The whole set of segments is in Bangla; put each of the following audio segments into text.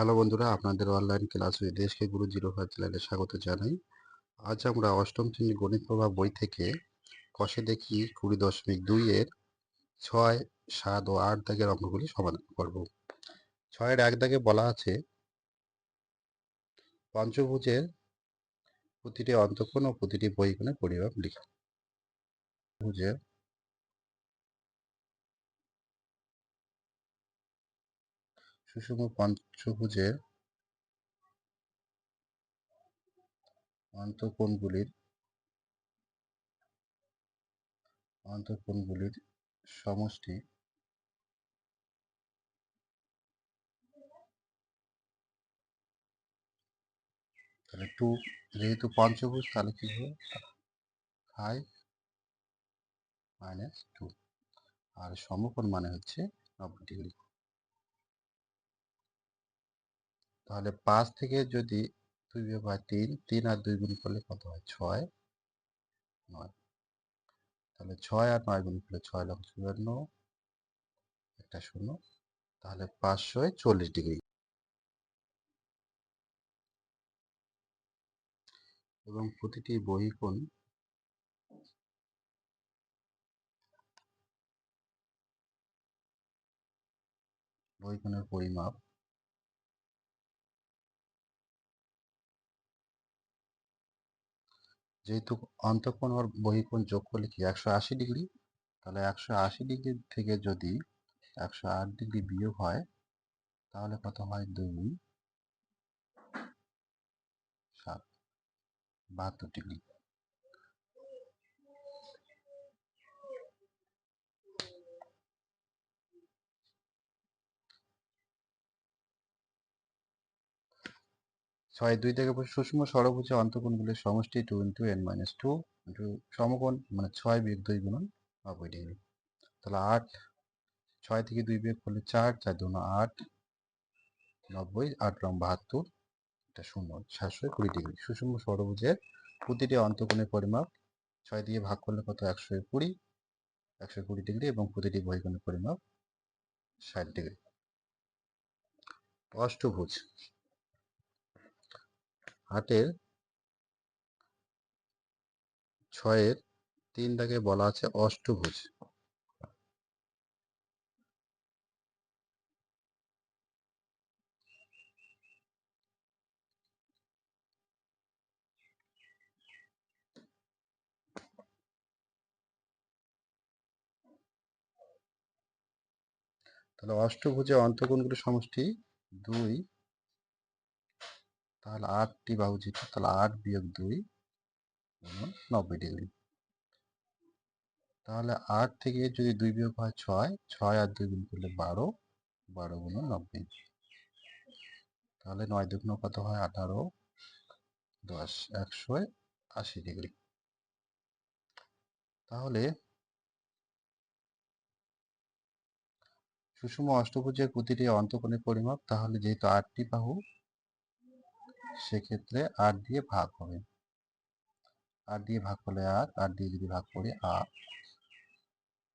হ্যালো বন্ধুরা, আপনাদের অনলাইন ক্লাস ওই দেশকে গুরু জিরো ফাইভ চ্যানেলে স্বাগত জানাই। আজ আমরা অষ্টম শ্রেণির গণিত প্রভাব বই থেকে কষে দেখি কুড়ি দশমিক দুই এর ছয়, সাত ও আট দাগের অঙ্কগুলি সমাধান করব। ছয়ের এক দাগে বলা আছে, পঞ্চভুজের প্রতিটি অন্তঃকোণ ও প্রতিটি বহিকোণের পরিমাপ লিখা। ভুজের সুষম পঞ্চভুজের অন্তঃকোণগুলির অন্তঃকোণগুলির সমষ্টি তাহলে টু, যেহেতু পঞ্চভুজ, তাহলে কি হবে? Five minus two. আর সমকোণ মানে হচ্ছে নব্বই ডিগ্রি। তাহলে পাঁচ থেকে যদি দুই বিয়োগ হয় তিন তিন আর দুই গুণ করলে কত হয়? ছয়। নয়। তাহলে ছয় আর নয় গুণ করলে ছয় লক্ষ চুয়ান্ন একটা শূন্য। তাহলে পাঁচশো চল্লিশ ডিগ্রি। এবং প্রতিটি বহিকোণ বহিকোণের পরিমাপ যেহেতু অন্তঃকোণ আর বহিকোণ যোগ করলে কি একশো আশি ডিগ্রি? তাহলে একশো আশি ডিগ্রি থেকে যদি একশো আট ডিগ্রি বিয়োগ হয়, তাহলে কত হয়? দুই, সাত, বাহাত্তর ডিগ্রি। ছয় দুই থেকে সুষম ষড়ভুজে অন্তকোণগুলির সমষ্টি two into n minus two into সমকোণ মানে ছয় বিয়োগ দুই গুণন নব্বই ডিগ্রি তাহলে আট, ছয় থেকে দুই বিয়োগ করলে চার চার দুন আট, নব্বই, আট রং বাহাত্তর, এটা শূন্য, সাতশো কুড়ি ডিগ্রি। সুষম ষড়ভুজের প্রতিটি অন্তকোণের পরিমাপ ছয় দিয়ে ভাগ করলে কত? একশো কুড়ি একশো কুড়ি ডিগ্রি এবং প্রতিটি বহিকোণের পরিমাপ ষাট ডিগ্রি। অষ্টভুজ হাটের ছয়ের তিন দাগে বলা আছে অষ্টভুজ। তাহলে অষ্টভুজে অন্তকোণগুলির সমষ্টি দুই তাহলে আটটি বাহু যেটা তাহলে আট বিয়োগ দুই নব্বই ডিগ্রি। তাহলে আট থেকে যদি দুই বিয়োগ হয় ছয় ছয় আর দুই গুণ করলে বারো বারো গুণন নব্বই। তাহলে নয় দুগুণ কত হয়? আঠারো, দশ, একশো আশি ডিগ্রি। তাহলে সুষম অষ্টভুজের প্রতিটি অন্তকোণের পরিমাপ, তাহলে যেহেতু আটটি বাহু সেক্ষেত্রে আট দিয়ে ভাগ হবে। আট দিয়ে ভাগ করলে আট আট দিয়ে যদি ভাগ করি আট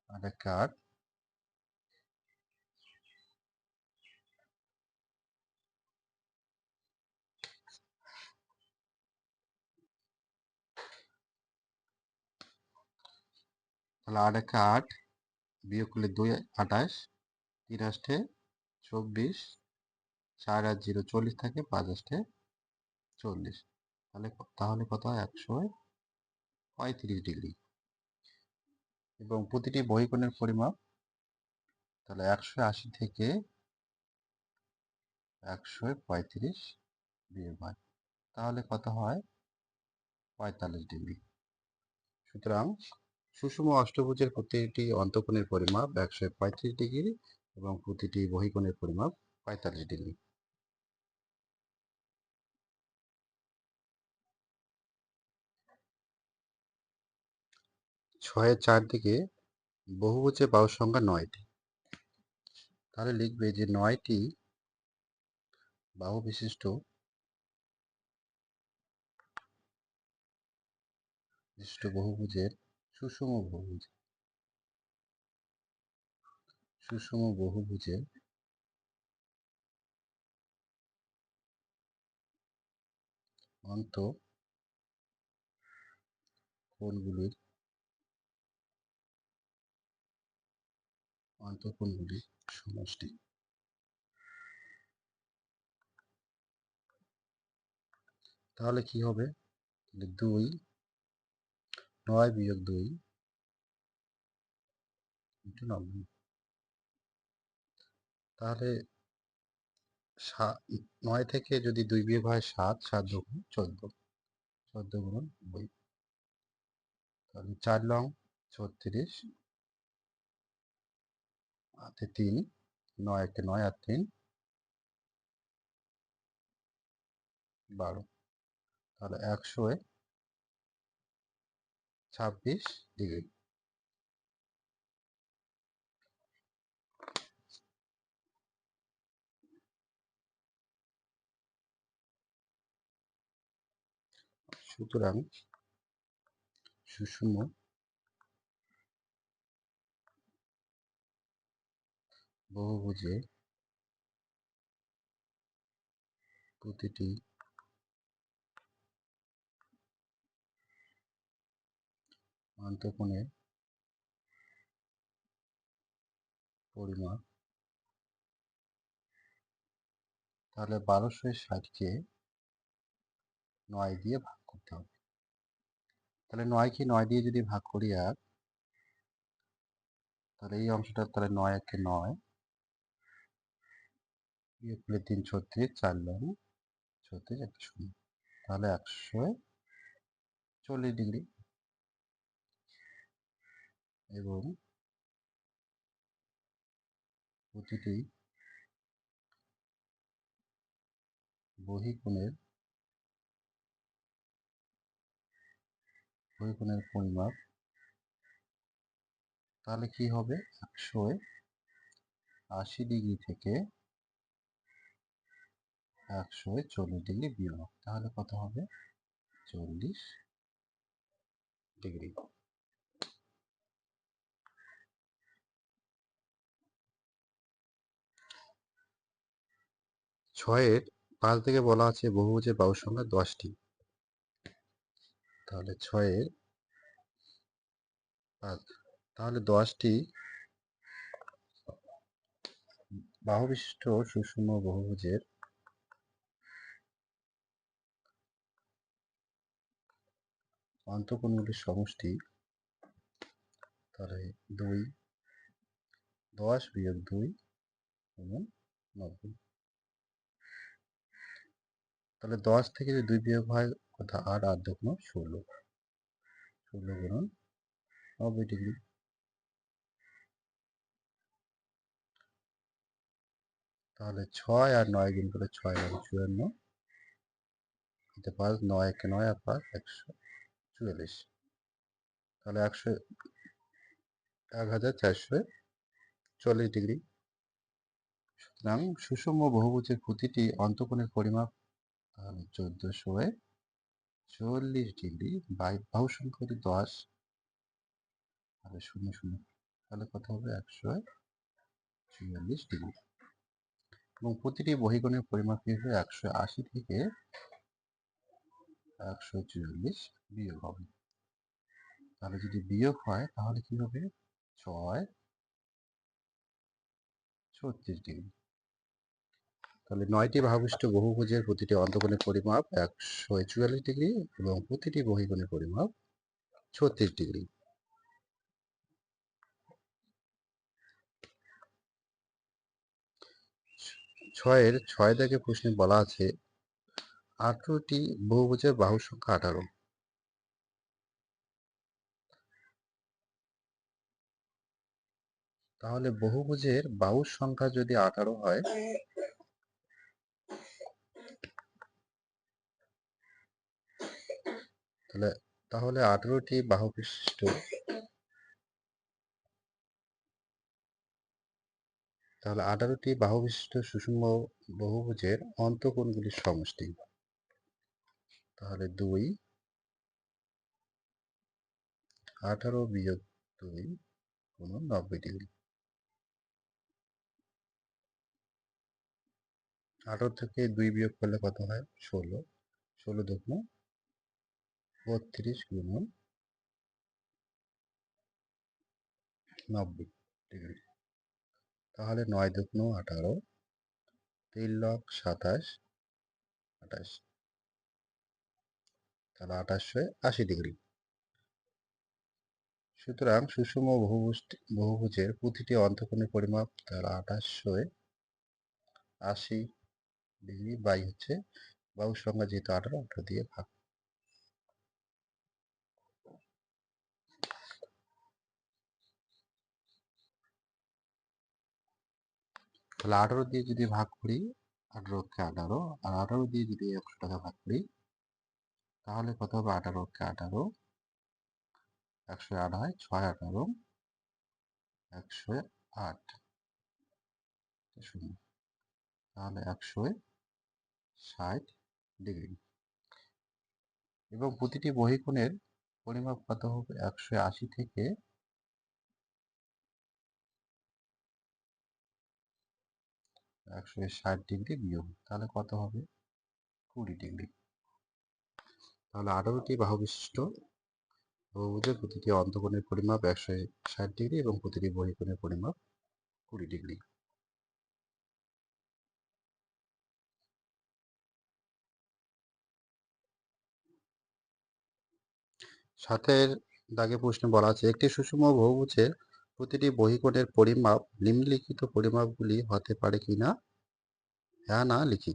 আট একটা আট তাহলে আট একটা আট, বিয়োগ করলে দুই, আঠাশ, তিন চব্বিশ, চার আর জিরো চল্লিশ থাকে, পাঁচ আষ্টে চল্লিশ। তাহলে তাহলে কত হয়? একশো পঁয়ত্রিশ ডিগ্রি। এবং প্রতিটি বহিকোণের পরিমাপ তাহলে একশো আশি থেকে একশো পঁয়ত্রিশ বিয়োগ হয় তাহলে কত হয়? পঁয়তাল্লিশ ডিগ্রি। সুতরাং সুষম অষ্টভুজের প্রতিটি অন্তকোণের পরিমাপ একশো পঁয়ত্রিশ ডিগ্রি এবং প্রতিটি বহিকোণের পরিমাপ পঁয়তাল্লিশ ডিগ্রি। ছয়ের চারদিকে বহুভুজে বাহু সংখ্যা নয়টি। তাহলে লিখবে যে নয়টি বাহু বিশিষ্ট বিশিষ্ট বহুভুজের সুষম বহুভুজ। সুষম বহুভুজের অন্ত কোণগুলির অন্তঃকোণগুলির সমষ্টি। তাহলে কি হবে? দুই, নয় বিয়োগ দুই তাহলে নয় থেকে যদি দুই বিয়োগ হয় সাত সাত দুগুণ চোদ্দ। চোদ্দ গুণন বই তাহলে চার লং ছত্রিশ হাতে তিন নয় একে নয় আর তিন। বারো। তাহলে একশো ছাব্বিশ ডিগ্রি। সুতরাং সুষম বহুভুজে প্রতিটি অন্তঃকোণের পরিমাপ। তাহলে বারোশো ষাটকে নয় দিয়ে ভাগ করতে হবে। তাহলে নয়কে নয় দিয়ে যদি ভাগ করি আর তাহলে এই অংশটা তাহলে নয় একে নয় করলে তিন ছত্রিশ চার লং ছত্রিশ একটা শূন্য তাহলে একশো চল্লিশ ডিগ্রি। এবং প্রতিটি বহিকোণের বহিকোণের পরিমাপ, তাহলে কি হবে? একশো আশি ডিগ্রি থেকে একশো চল্লিশ ডিগ্রি বিয়োগ, তাহলে কত হবে? চল্লিশ ডিগ্রি। ছয়ের পাঁচ থেকে বলা আছে বহুভুজের বাহু সংখ্যা দশটি। তাহলে ছয়ের পাঁচ, তাহলে দশটি বাহু বিশিষ্ট সুষম বহুভুজের অন্তঃকোণগুলির সমষ্টি, তাহলে দুই, দশ বিয়োগ দুই এবং নব্বই। তাহলে দশ থেকে যদি দুই বিয়োগ হয়, কোথা আট আট দুগুণ ষোলো। ষোলো গুণন নব্বই ডিগ্রি। তাহলে ছয় আর নয় গুণ করে ছয় নয় চুয়ান্ন এতে পাঁচ, নয় একে নয় আর পাঁচ, একশো চুয়াল্লিশ তাহলে একশো এক হাজার চারশো চল্লিশ ডিগ্রি। সুতরাং সুষম বহুভুজের প্রতিটি অন্তঃকোণের পরিমাপ, তাহলে চোদ্দশো চল্লিশ ডিগ্রি বাই বাহু সংখ্যা দশ। তাহলে শূন্য শূন্য। তাহলে কত হবে? একশো চুয়াল্লিশ ডিগ্রি। এবং প্রতিটি বহিকোণের পরিমাপ কি হবে? একশো আশি থেকে একশো চুয়াল্লিশ বিয়োগ হবে। তাহলে যদি বিয়োগ হয়, তাহলে কি হবে? ছয় ছত্রিশ ডিগ্রি। তাহলে নয়টি ভাবিষ্ট বহুভুজের প্রতিটি অন্তকোণের পরিমাপ একশো চুয়াল্লিশ ডিগ্রি এবং প্রতিটি বহিকোণের পরিমাপ ছত্রিশ ডিগ্রি। ছয়ের ছয় দাগে প্রশ্নে বলা আছে আঠারোটি বহুভুজের বাহু সংখ্যা আঠারো। তাহলে বহুভুজের বাহুর সংখ্যা যদি আঠারো হয় তাহলে তাহলে আঠারোটি বাহু বিশিষ্ট। তাহলে আঠারোটি বাহু বিশিষ্ট সুষম বহুভুজের অন্তঃকোণগুলির সমষ্টি। তাহলে দুই। আঠারো বিয়োগ দুই কোন নব্বই ডিগ্রি। আঠারো থেকে দুই বিয়োগ করলে কত হয়? ষোলো। ষোলো দুগ্ন বত্রিশ গুণন নব্বই ডিগ্রি। তাহলে নয় দুগ্ন আঠারো, তিন লক সাতাশ, আঠাশ। তাহলে আঠাশশো আশি ডিগ্রি। সুতরাং সুষম বহুভুজ বহুভুজের প্রতিটি অন্তঃকোণের পরিমাপ তাহলে আঠাশশো আশি ডিগ্রি বাই হচ্ছে বাহুর সংখ্যা যেহেতু আঠারো আঠারো দিয়ে ভাগ। তাহলে আঠারো দিয়ে যদি ভাগ করি আঠারোকে আঠারো, আর আঠারো দিয়ে যদি একশো টাকা ভাগ করি তাহলে কত হবে? আঠারোকে আঠারো? একশো আট হয় ছয় আঠারো, একশো আট। শূন্য। তাহলে একশো ষাট ডিগ্রি। এবং প্রতিটি বহিকোণের পরিমাপ কত হবে? একশো আশি থেকে একশো ষাট ডিগ্রি বিয়োগ। তাহলে কত হবে? কুড়ি ডিগ্রি। তাহলে আঠারোটি বাহু বিশিষ্ট বহুভুজের প্রতিটি অন্তকোণের পরিমাপ একশো ষাট ডিগ্রি এবং প্রতিটি বহিকোণের পরিমাপ কুড়ি ডিগ্রি। সাথের দাগে প্রশ্নে বলা আছে, একটি সুষম বহুভুজের প্রতিটি বহিকোণের পরিমাপ নিম্নলিখিত পরিমাপগুলি হতে পারে কিনা? হ্যাঁ না লিখি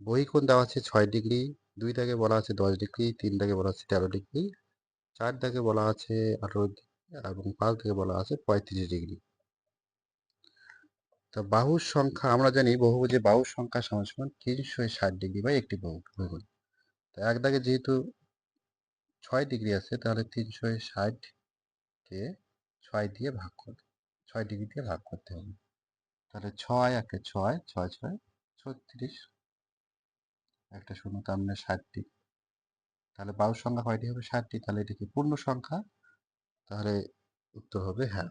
বহিকোণ দেওয়া আছে? ছয় ডিগ্রি। দুই দাগে বলা আছে দশ ডিগ্রি, তিন দাগে বলা আছে তেরো ডিগ্রি, চার দাগে বলা আছে আঠারো এবং পাঁচ দাগে বলা আছে পঁয়ত্রিশ ডিগ্রি। তো বাহুর সংখ্যা, আমরা জানি বহুভুজে বাহুর সংখ্যা সমান সমান তিনশো ষাট ডিগ্রি বা একটি বহু বহুগুণ তো এক দাগে যেহেতু ছয় ডিগ্রি আছে, তাহলে তিনশো ষাটকে ছয় দিয়ে ভাগ করতে ছয় ডিগ্রি দিয়ে ভাগ করতে হবে। তাহলে ছয় একে ছয় ছয় ছয়, ছত্রিশ একটা শূন্য, তার মানে ষাটটি। তাহলে বাহুর সংখ্যা কয়টি হবে? ষাটটি। তাহলে এটি কি পূর্ণ সংখ্যা? তাহলে উত্তর হবে হ্যাঁ।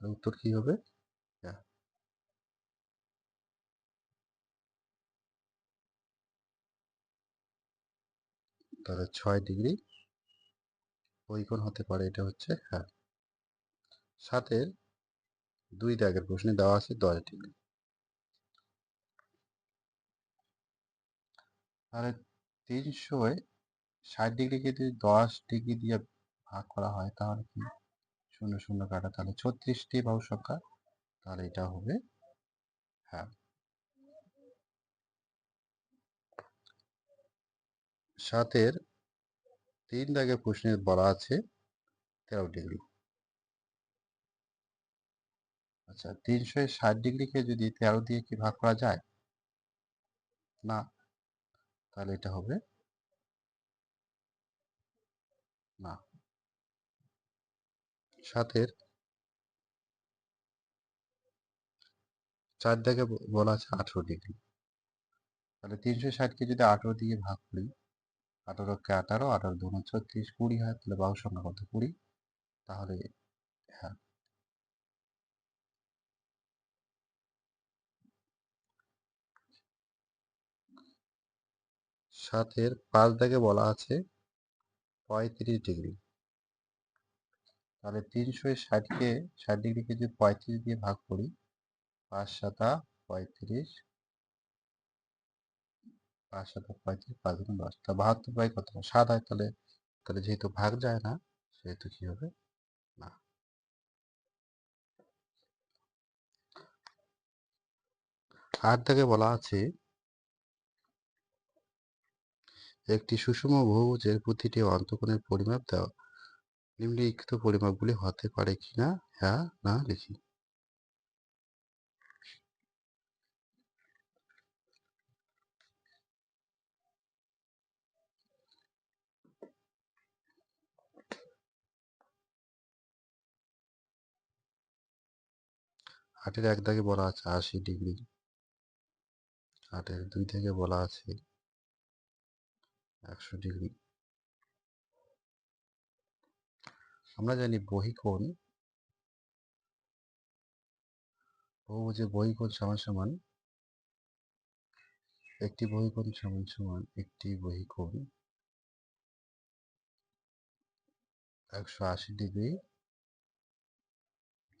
উত্তর কি হবে? হ্যাঁ। তাহলে ছয় ডিগ্রি বৈকোণ হতে পারে, এটা হচ্ছে হ্যাঁ। সাতের দুই দাগের প্রশ্নে দেওয়া আছে, দশ ডিগ্রি তাহলে তিনশো ষাট ডিগ্রিকে যদি দশ ডিগ্রি দিয়ে ভাগ করা হয়, তাহলে কি? শূন্য শূন্য কাটা। তাহলে ছত্রিশটি বাহু সংখ্যা তাহলে এটা হবে হ্যাঁ। সাতের তিন দাগের প্রশ্নে বলা আছে তেরো ডিগ্রি। আচ্ছা তিনশো ষাট ডিগ্রিকে যদি তেরো দিয়ে কি ভাগ করা যায়? না। তাহলে এটা হবে না। সাতের চার দাগে বলা আছে আঠেরো ডিগ্রি। তাহলে তিনশো ষাটকে যদি আঠেরো দিয়ে ভাগ করি আঠারোকে আঠারো আঠারো দু ছত্রিশ কুড়ি হয়, তাহলে বাহু সংখ্যা কত? কুড়ি। তাহলে হ্যাঁ সাতের পাঁচ দাগে বলা আছে পঁয়ত্রিশ ডিগ্রি। তাহলে তিনশো ষাটকে ষাট ডিগ্রিকে যদি পঁয়ত্রিশ দিয়ে ভাগ করি, পাঁচ সাতা পঁয়ত্রিশ, পাঁচ সাতা পঁয়ত্রিশ, পাঁচ গুণ দশ, তা বাহাত্তর বাই কত? সাত হয় তাহলে তাহলে যেহেতু ভাগ যায় না, সেহেতু কি হবে? না। আট দাগে বলা আছে একটি সুষম বহুভুজের প্রতিটি অন্তকোণের পরিমাপ দেওয়া নিম্নলিখিত পরিমাপগুলি হতে পারে কিনা হ্যাঁ না, লিখি। আটের এক দাগে বলা আছে আশি ডিগ্রি। আটের দুই থেকে বলা আছে একশো ডিগ্রি। আমরা জানি বহিকোণ বহুভুজের বহিকোণ সমান সমান, একটি বহিকোণ সমান সমান একটি বহিকোণ একশো আশি ডিগ্রি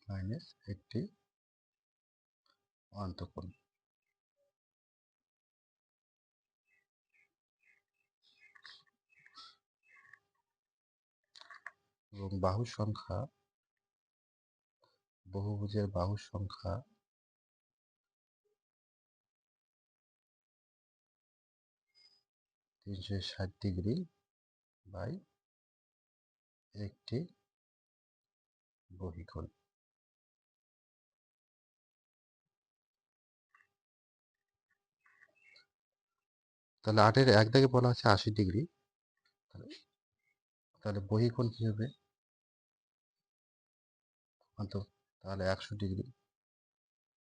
মাইনাস একটি অন্তকোণ। এবং বাহুর সংখ্যা, বহুভুজের বাহুর সংখ্যা তিনশো ষাট ডিগ্রি বাই একটি বহিকোণ। তাহলে আটের এক দাগে বলা আছে আশি ডিগ্রি। তাহলে বহিকোণ কি হবে? অন্ত তাহলে একশো ডিগ্রি।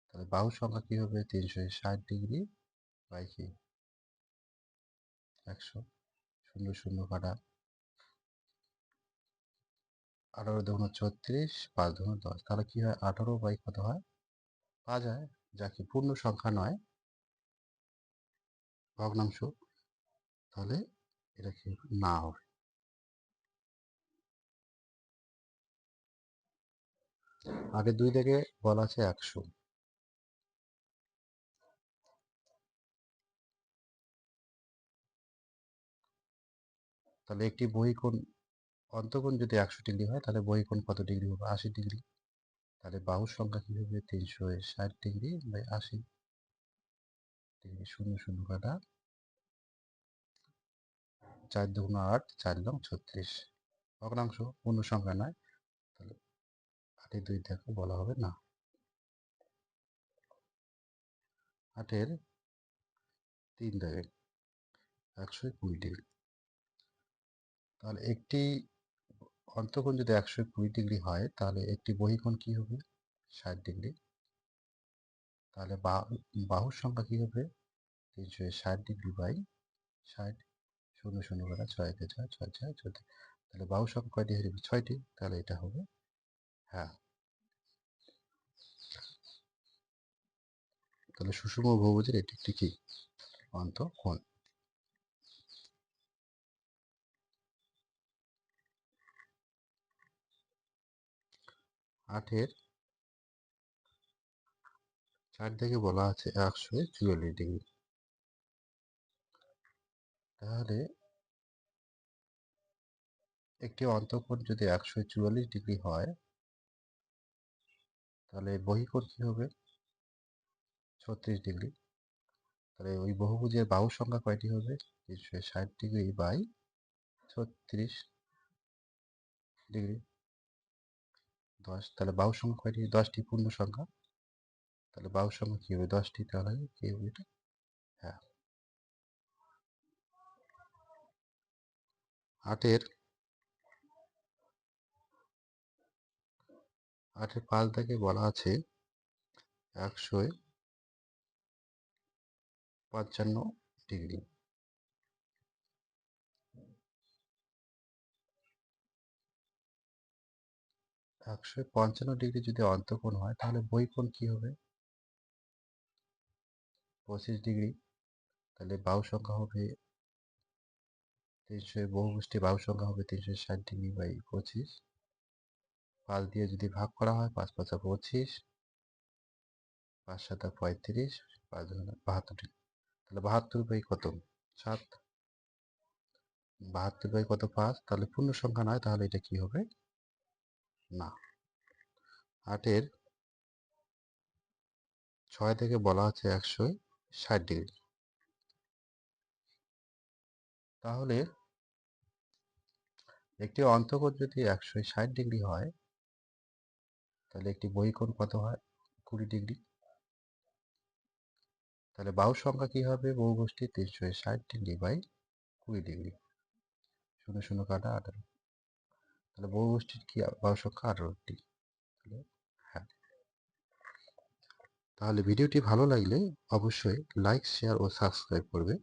তাহলে বাহু সংখ্যা কী হবে? তিনশো ষাট ডিগ্রি বাই কি? একশো, শূন্য শূন্য কাটা আঠারো দুগুণ ছত্রিশ, পাঁচ দুগুণ দশ। তাহলে কী হয়? আঠারো বাই কত হয়? পাওয়া যায় যা কি পূর্ণ সংখ্যা নয়। ভগ্নাংশ। তাহলে এটা কি না হবে আগে দুই থেকে বলা আছে একশো। তাহলে একটি বহিকোণ অন্তকোণ যদি একশো ডিগ্রি হয়, তাহলে বহিকোণ কত ডিগ্রি হবে? আশি ডিগ্রি। তাহলে বাহুর সংখ্যা কী হবে? তিনশো ষাট ডিগ্রি বাই আশি। ডিগ্রি শূন্য শূন্য কাটা চার দুগুণ আট, চার লং ছত্রিশ। ভগ্নাংশ পূর্ণ সংখ্যা নয়। আটে দুই দেখো বলা হবে না। আটের তিন দেখে একশো কুড়ি ডিগ্রি। তাহলে একটি অন্তকোণ যদি একশো কুড়ি ডিগ্রি হয়, তাহলে একটি বহিকোণ কি হবে? ষাট ডিগ্রি। তাহলে বাহুর সংখ্যা কি হবে? তিনশো ষাট ডিগ্রি বাই ষাট, শূন্য শূন্য করে ছয় ছয় ছয় ছয় চোদ্দ তাহলে বাহু সংখ্যা কয়টি হয়ে ছয়টি। তাহলে এটা হবে হ্যাঁ তাহলে সুষম বহুভুজের এটি একটি কি? অন্তঃকোণ আটের চার দিকে বলা আছে একশো চুয়াল্লিশ ডিগ্রি। তাহলে একটি অন্তঃকোণ যদি একশো চুয়াল্লিশ ডিগ্রি হয়, তাহলে বহিকোণ কি হবে? ছত্রিশ ডিগ্রি। তাহলে ওই বহুভুজের বাহু সংখ্যা কয়টি হবে? তিনশো ষাট ডিগ্রি বাই ছত্রিশ ডিগ্রি। দশ, তাহলে বাহু সংখ্যা কয়টি? দশটি পূর্ণ সংখ্যা। তাহলে বাহু সংখ্যা কি হবে? দশটি, তাহলে কি হবে এটা? হ্যাঁ। আটের আটের পাঁচ থেকে বলা আছে একশো পঞ্চান্ন ডিগ্রি। একশো পঞ্চান্ন ডিগ্রি যদি অন্তকোণ হয়, তাহলে বইকোণ কি হবে? পঁচিশ ডিগ্রি। তাহলে বাহু সংখ্যা হবে তিনশো বহুবৃষ্টি বাহু সংখ্যা হবে তিনশো ষাট ডিগ্রি বাই পঁচিশ। পাঁচ দিয়ে যদি ভাগ করা হয়, পাঁচ পাঁচা পঁচিশ, পাঁচ সাতা পঁয়ত্রিশ, পাঁচ বাহাত্তর ডিগ্রি। তাহলে বাহাত্তর বাই কত? সাত। বাহাত্তর বাই কত পাঁচ? তাহলে পূর্ণ সংখ্যা নয়, তাহলে এটা কি হবে? না। আটের ছয় থেকে বলা আছে একশো ষাট ডিগ্রি। তাহলে একটি অন্তকোণ যদি একশো ষাট ডিগ্রি হয়, তাহলে একটি বহিকোণ কত হয়? কুড়ি ডিগ্রি। তাহলে বাহু সংখ্যা কী হবে? বহু গোষ্ঠী তিনশো ষাট ডিগ্রি বাই কুড়ি ডিগ্রি। শূন্য শূন্য কাটা আঠারো। তাহলে বহু গোষ্ঠীর কি বাহু সংখ্যা আঠারোটি। তাহলে হ্যাঁ। তাহলে ভিডিওটি ভালো লাগলে অবশ্যই লাইক, শেয়ার ও সাবস্ক্রাইব করবে।